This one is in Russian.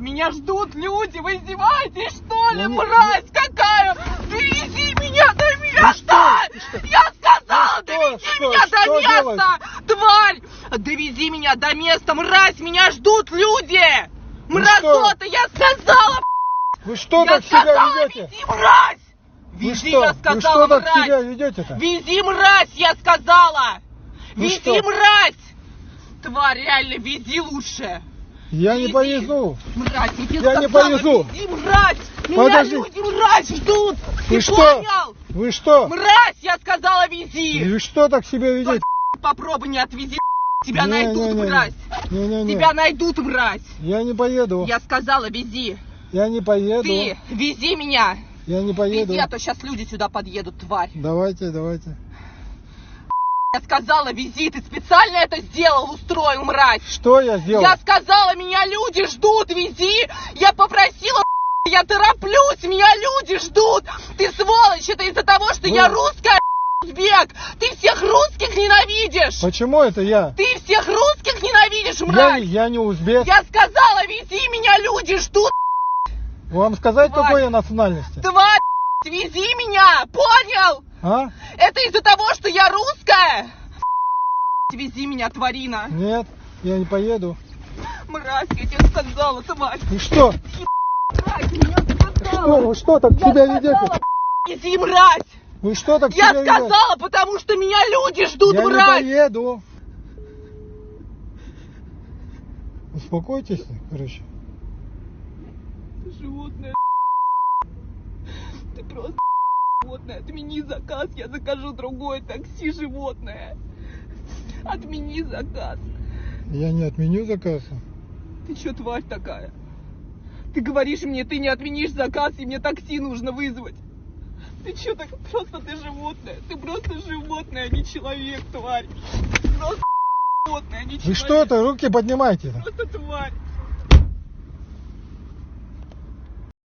Меня ждут люди, вы издеваетесь, что ли, не- мразь какая? Довези меня до места! что? Я сказала, Ну что, довези что, меня что до места! делать? Тварь! Довези меня до места, мразь! Меня ждут люди! Ну Мразота, я сказала, Вы что я так себя сказала, ведете? вези, мразь! Вы Вези, что? я Вы сказала, что так мразь! себя ведете-то? Вези, мразь, я сказала! Ну Вези, что? мразь! Тварь, реально, вези лучше! Я не повезу. Мразь, я не повезу. Мразь! Меня Подожди. люди, мразь, ждут! Ты что? понял? Вы что? Мразь, я сказала, вези! Вы что так себя ведете? Попробуй не отвези, тебя Не, найдут, не, не, не. мразь! Тебя найдут, мразь! Я не поеду. Я сказала, вези! Я не поеду. Ты, вези меня! Я не поеду. Вези, а то сейчас люди сюда подъедут, тварь! Давайте, давайте. Я сказала, вези, ты специально это сделал, устроил, мразь! Что я сделал? Я сказала, меня люди ждут, вези! Я попросила, я тороплюсь, меня люди ждут! Ты сволочь, это из-за того, что я Ну. русская, узбек! Ты всех русских ненавидишь! Почему это я? Ты всех русских ненавидишь, Я, мразь! я не узбек. Я сказала, вези, меня люди ждут, Вам сказать, Тварь. какой я национальности? тварь! Вези меня, понял? А? Это из-за того, что я русская? Вези меня, тварина! Нет, я не поеду. Мразь, я тебе сказала, тварь! Вы что? Мразь, Что? сказала! Вы что так Я себя сказала, ведете? Вези, мразь! Вы что так Я себя ведете? сказала, потому что меня люди ждут, Я не мразь! поеду. Успокойтесь, короче. Животное. Ты просто животное. Отмени заказ, я закажу другое такси, животное. Отмени заказ. Я не отменю заказ. Ты что, тварь такая? Ты говоришь мне, ты не отменишь заказ, и мне такси нужно вызвать. Ты что так? Просто ты животное. Ты просто животное, а не человек, тварь. Просто животное, а не человек. Вы что-то, руки поднимайте. Просто тварь.